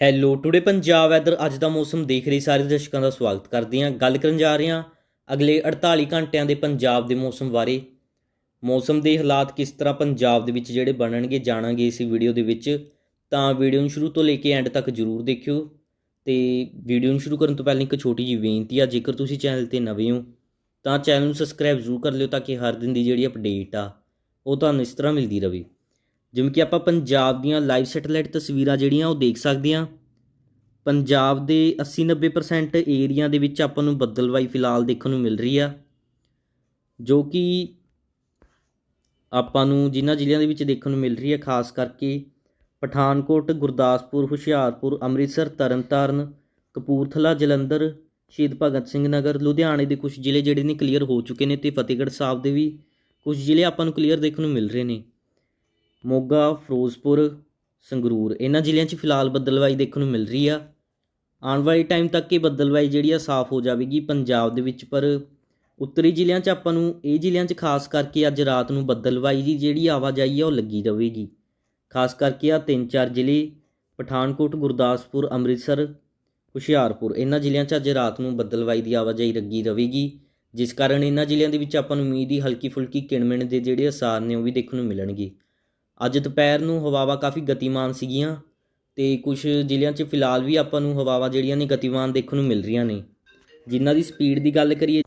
Hello today Punjab weather ਅੱਜ ਦਾ ਮੌਸਮ ਦੇਖ ਰਹੇ ਸਾਰੇ ਦਰਸ਼ਕਾਂ ਦਾ ਸਵਾਗਤ ਕਰਦੇ ਹਾਂ। ਗੱਲ ਕਰਨ ਜਾ ਰਹੇ ਹਾਂ ਅਗਲੇ 48 ਘੰਟਿਆਂ ਦੇ ਪੰਜਾਬ ਦੇ ਮੌਸਮ ਬਾਰੇ। ਮੌਸਮ ਦੇ ਹਾਲਾਤ ਕਿਸ ਤਰ੍ਹਾਂ ਪੰਜਾਬ ਦੇ ਵਿੱਚ ਜਿਹੜੇ ਬਣਨਗੇ, ਜਾਣਾਂਗੇ ਇਸ ਵੀਡੀਓ ਦੇ ਵਿੱਚ। ਤਾਂ ਵੀਡੀਓ ਨੂੰ ਸ਼ੁਰੂ ਤੋਂ ਲੈ ਕੇ ਐਂਡ ਤੱਕ ਜਰੂਰ ਦੇਖਿਓ। ਤੇ ਵੀਡੀਓ ਨੂੰ ਸ਼ੁਰੂ ਕਰਨ ਤੋਂ ਪਹਿਲਾਂ ਇੱਕ ਛੋਟੀ ਜਿਹੀ ਬੇਨਤੀ ਆ, ਜੇਕਰ ਤੁਸੀਂ ਚੈਨਲ ਤੇ ਨਵੇਂ ਹੋ, ਤਾਂ ਚੈਨਲ ਨੂੰ ਸਬਸਕ੍ਰਾਈਬ ਜ਼ਰੂਰ ਕਰ ਲਿਓ ਤਾਂ ਕਿ ਹਰ ਦਿਨ ਦੀ ਜਿਹੜੀ ਅਪਡੇਟ ਆ, ਉਹ ਤੁਹਾਨੂੰ ਇਸ ਤਰ੍ਹਾਂ ਮਿਲਦੀ ਰਹੇ ਜਿਵੇਂ ਕਿ ਆਪਾਂ ਪੰਜਾਬ ਦੀਆਂ ਲਾਈਵ ਸੈਟੇਲਾਈਟ ਤਸਵੀਰਾਂ ਜਿਹੜੀਆਂ ਉਹ ਦੇਖ ਸਕਦੇ ਹਾਂ। ਪੰਜਾਬ ਦੇ 80-90% ਏਰੀਆ ਦੇ ਵਿੱਚ ਆਪਾਂ ਨੂੰ ਬੱਦਲਵਾਈ ਫਿਲਹਾਲ ਦੇਖਣ ਨੂੰ ਮਿਲ ਰਹੀ ਆ। ਜੋ ਕਿ ਆਪਾਂ ਨੂੰ ਜਿਨ੍ਹਾਂ ਜ਼ਿਲ੍ਹਿਆਂ ਦੇ ਵਿੱਚ ਦੇਖਣ ਨੂੰ ਮਿਲ ਰਹੀ ਹੈ ਖਾਸ ਕਰਕੇ ਪਠਾਨਕੋਟ, ਗੁਰਦਾਸਪੁਰ, ਹੁਸ਼ਿਆਰਪੁਰ, ਅੰਮ੍ਰਿਤਸਰ, ਤਰਨਤਾਰਨ, ਕਪੂਰਥਲਾ, ਜਲੰਧਰ, ਸ਼ਹੀਦ ਭਗਤ ਸਿੰਘ ਨਗਰ, ਲੁਧਿਆਣੇ ਦੇ ਕੁਝ ਜ਼ਿਲ੍ਹੇ ਜਿਹੜੇ ਨੇ ਕਲੀਅਰ ਹੋ ਚੁੱਕੇ ਨੇ ਤੇ ਫਤਿਹਗੜ੍ਹ ਸਾਹਿਬ ਦੇ ਵੀ ਕੁਝ ਜ਼ਿਲ੍ਹੇ ਆਪਾਂ ਨੂੰ ਕਲੀਅਰ ਦੇਖਣ ਨੂੰ ਮਿਲ ਰਹੇ ਨੇ। ਮੋਗਾ, ਫਿਰੋਜ਼ਪੁਰ, ਸੰਗਰੂਰ। ਇਹਨਾਂ ਜ਼ਿਲ੍ਹਿਆਂ 'ਚ ਫਿਲਹਾਲ ਬੱਦਲਵਾਈ ਦੇਖਣ ਨੂੰ ਮਿਲ ਰਹੀ ਆ। ਆਉਣ ਵਾਲੇ ਟਾਈਮ ਤੱਕ ਇਹ ਬੱਦਲਵਾਈ ਜਿਹੜੀ ਆ ਸਾਫ਼ ਹੋ ਜਾਵੇਗੀ ਪੰਜਾਬ ਦੇ ਵਿੱਚ, ਪਰ ਉੱਤਰੀ ਜ਼ਿਲ੍ਹਿਆਂ 'ਚ ਆਪਾਂ ਨੂੰ ਇਹ ਜ਼ਿਲ੍ਹਿਆਂ 'ਚ ਖਾਸ ਕਰਕੇ ਅੱਜ ਰਾਤ ਨੂੰ ਬੱਦਲਵਾਈ ਦੀ ਜਿਹੜੀ ਆਵਾਜਾਈ ਆ ਉਹ ਲੱਗੀ ਰਹੇਗੀ। ਖਾਸ ਕਰਕੇ ਆ ਤਿੰਨ ਚਾਰ ਜ਼ਿਲ੍ਹੇ, ਪਠਾਨਕੋਟ, ਗੁਰਦਾਸਪੁਰ, ਅੰਮ੍ਰਿਤਸਰ, ਹੁਸ਼ਿਆਰਪੁਰ। ਇਹਨਾਂ ਜ਼ਿਲ੍ਹਿਆਂ 'ਚ ਅੱਜ ਰਾਤ ਨੂੰ ਬੱਦਲਵਾਈ ਦੀ ਆਵਾਜਾਈ ਲੱਗੀ ਰਹੇਗੀ, ਜਿਸ ਕਾਰਨ ਇਹਨਾਂ ਜ਼ਿਲ੍ਹਿਆਂ ਦੇ ਵਿੱਚ ਆਪਾਂ ਨੂੰ ਮੀਂਹ ਦੀ ਹਲਕੀ ਫੁਲਕੀ ਕਿਣਮਿਣ ਦੇ ਜਿਹੜੇ ਅਸਾਰ ਨੇ ਉਹ ਵੀ ਦੇਖਣ ਨੂੰ ਮਿਲਣਗੇ। ਅੱਜ ਦੁਪਹਿਰ ਨੂੰ ਹਵਾਵਾਂ ਕਾਫੀ ਗਤੀਮਾਨ ਸੀਗੀਆਂ ਅਤੇ ਕੁਝ ਜ਼ਿਲ੍ਹਿਆਂ 'ਚ ਫਿਲਹਾਲ ਵੀ ਆਪਾਂ ਨੂੰ ਹਵਾਵਾਂ ਜਿਹੜੀਆਂ ਨੇ ਗਤੀਮਾਨ ਦੇਖਣ ਨੂੰ ਮਿਲ ਰਹੀਆਂ ਨੇ। ਜਿਨ੍ਹਾਂ ਦੀ ਸਪੀਡ ਦੀ ਗੱਲ ਕਰੀਏ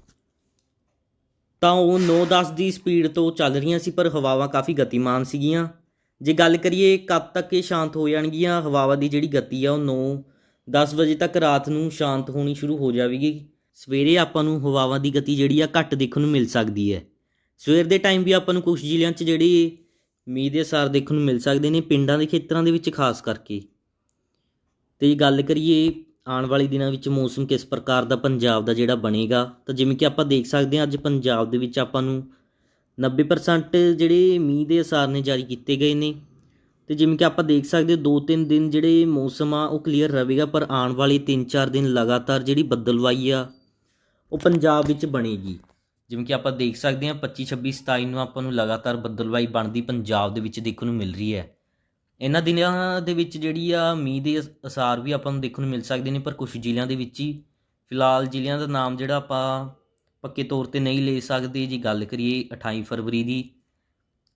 ਤਾਂ ਉਹ 9-10 ਦੀ ਸਪੀਡ ਤੋਂ ਚੱਲ ਰਹੀਆਂ ਸੀ, ਪਰ ਹਵਾਵਾਂ ਕਾਫੀ ਗਤੀਮਾਨ ਸੀਗੀਆਂ। ਜੇ ਗੱਲ ਕਰੀਏ ਕਦ ਤੱਕ ਇਹ ਸ਼ਾਂਤ ਹੋ ਜਾਣਗੀਆਂ, ਹਵਾਵਾਂ ਦੀ ਜਿਹੜੀ ਗਤੀ ਆ ਉਹ 9-10 ਵਜੇ ਤੱਕ ਰਾਤ ਨੂੰ ਸ਼ਾਂਤ ਹੋਣੀ ਸ਼ੁਰੂ ਹੋ ਜਾਵੇਗੀ। ਸਵੇਰੇ ਆਪਾਂ ਨੂੰ ਹਵਾਵਾਂ ਦੀ ਗਤੀ ਜਿਹੜੀ ਆ ਘੱਟ ਦੇਖਣ ਨੂੰ ਮਿਲ ਸਕਦੀ ਹੈ। ਸਵੇਰ ਦੇ ਟਾਈਮ ਵੀ ਆਪਾਂ ਨੂੰ ਕੁਝ ਜ਼ਿਲ੍ਹਿਆਂ 'ਚ ਜਿਹੜੀ ਮੀਂਹ ਦੇ ਅਸਾਰ ਦੇਖਣ ਨੂੰ ਮਿਲ ਸਕਦੇ ਨੇ ਪਿੰਡਾਂ ਦੇ ਖੇਤਰਾਂ ਦੇ ਵਿੱਚ ਖਾਸ ਕਰਕੇ। ਤੇ ਗੱਲ ਕਰੀਏ ਆਉਣ ਵਾਲੇ ਦਿਨਾਂ ਵਿੱਚ ਮੌਸਮ ਕਿਸ ਪ੍ਰਕਾਰ ਦਾ ਪੰਜਾਬ ਦਾ ਜਿਹੜਾ ਬਣੇਗਾ, ਤਾਂ ਜਿਵੇਂ ਕਿ ਆਪਾਂ ਦੇਖ ਸਕਦੇ ਹਾਂ ਅੱਜ ਪੰਜਾਬ ਦੇ ਵਿੱਚ ਆਪਾਂ ਨੂੰ 90% ਜਿਹੜੇ ਮੀਂਹ ਦੇ ਅਸਾਰ ਨੇ ਜਾਰੀ ਕੀਤੇ ਗਏ ਨੇ। ਤੇ ਜਿਵੇਂ ਕਿ ਆਪਾਂ ਦੇਖ ਸਕਦੇ ਦੋ ਤਿੰਨ ਦਿਨ ਜਿਹੜੇ ਮੌਸਮ ਆ ਉਹ ਕਲੀਅਰ ਰਹੇਗਾ, ਪਰ ਆਉਣ ਵਾਲੇ 3-4 ਦਿਨ ਲਗਾਤਾਰ ਜਿਹੜੀ ਬੱਦਲਵਾਈ ਆ, ਉਹ ਪੰਜਾਬ ਵਿੱਚ ਬਣੇਗੀ। ਜਿਵੇਂ ਕਿ ਆਪਾਂ ਦੇਖ ਸਕਦੇ ਹਾਂ 25 26 27 ਨੂੰ ਆਪਾਂ ਨੂੰ ਲਗਾਤਾਰ ਬੱਦਲਵਾਈ ਬਣਦੀ ਪੰਜਾਬ ਦੇ ਵਿੱਚ ਦੇਖਣ ਨੂੰ ਮਿਲ ਰਹੀ ਹੈ। ਇਹਨਾਂ ਦਿਨਾਂ ਦੇ ਵਿੱਚ ਜਿਹੜੀ ਆ ਮੀਂਹ ਦੇ ਅਸਾਰ ਵੀ ਆਪਾਂ ਨੂੰ ਦੇਖਣ ਨੂੰ ਮਿਲ ਸਕਦੇ ਨੇ, ਪਰ ਕੁਝ ਜ਼ਿਲ੍ਹਿਆਂ ਦੇ ਵਿੱਚ ਹੀ ਫਿਲਹਾਲ ਜ਼ਿਲ੍ਹਿਆਂ ਦਾ ਨਾਮ ਜਿਹੜਾ ਆਪਾਂ ਪੱਕੇ ਤੌਰ ਤੇ ਨਹੀਂ ਲੈ ਸਕਦੇ। ਜੀ ਗੱਲ ਕਰੀਏ 28 ਫਰਵਰੀ ਦੀ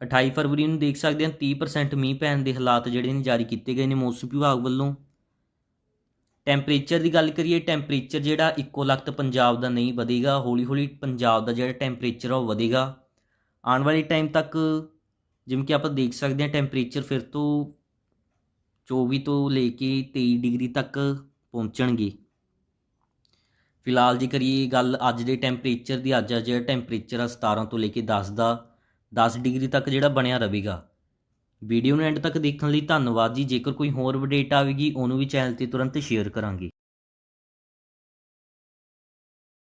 28 ਫਰਵਰੀ ਨੂੰ ਦੇਖ ਸਕਦੇ ਹਾਂ 30% ਮੀਂਹ ਪੈਣ ਦੇ ਹਾਲਾਤ ਜਿਹੜੇ ਨੇ ਜਾਰੀ ਕੀਤੇ ਗਏ ਨੇ ਮੌਸਮ ਵਿਭਾਗ ਵੱਲੋਂ। ਟੈਂਪਰੇਚਰ ਦੀ ਗੱਲ ਕਰੀਏ ਟੈਂਪਰੇਚਰ ਜਿਹੜਾ ਇੱਕੋ ਲਖਤ ਪੰਜਾਬ ਦਾ ਨਹੀਂ ਵਧੇਗਾ, ਹੌਲੀ ਹੌਲੀ ਪੰਜਾਬ ਦਾ ਜਿਹੜਾ ਟੈਂਪਰੇਚਰ ਆ ਉਹ ਵਧੇਗਾ। ਆਉਣ ਵਾਲੇ ਟਾਈਮ ਤੱਕ ਜਿਵੇਂ ਕਿ ਆਪਾਂ ਦੇਖ ਸਕਦੇ ਹਾਂ ਟੈਂਪਰੇਚਰ ਫਿਰ ਤੋਂ 24 ਤੋਂ ਲੈ ਕੇ 23 ਡਿਗਰੀ ਤੱਕ ਪਹੁੰਚਣਗੇ। ਫਿਲਹਾਲ ਜੇ ਕਰੀਏ ਗੱਲ ਅੱਜ ਦੇ ਟੈਂਪਰੇਚਰ ਦੀ, ਅੱਜ ਦਾ ਜਿਹੜਾ ਟੈਂਪਰੇਚਰ ਆ 17 ਤੋਂ ਲੈ ਕੇ 10 ਦਾ 10 ਡਿਗਰੀ ਤੱਕ ਜਿਹੜਾ ਬਣਿਆ ਰਹੇਗਾ। ਵੀਡੀਓ ਨੂੰ ਐਂਡ ਤੱਕ ਦੇਖਣ ਲਈ ਧੰਨਵਾਦ ਜੀ। ਜੇਕਰ ਕੋਈ ਹੋਰ ਅਪਡੇਟ ਆਵੇਗੀ, ਉਹਨੂੰ ਵੀ ਚੈਨਲ ਤੇ ਤੁਰੰਤ ਸ਼ੇਅਰ ਕਰਾਂਗੇ।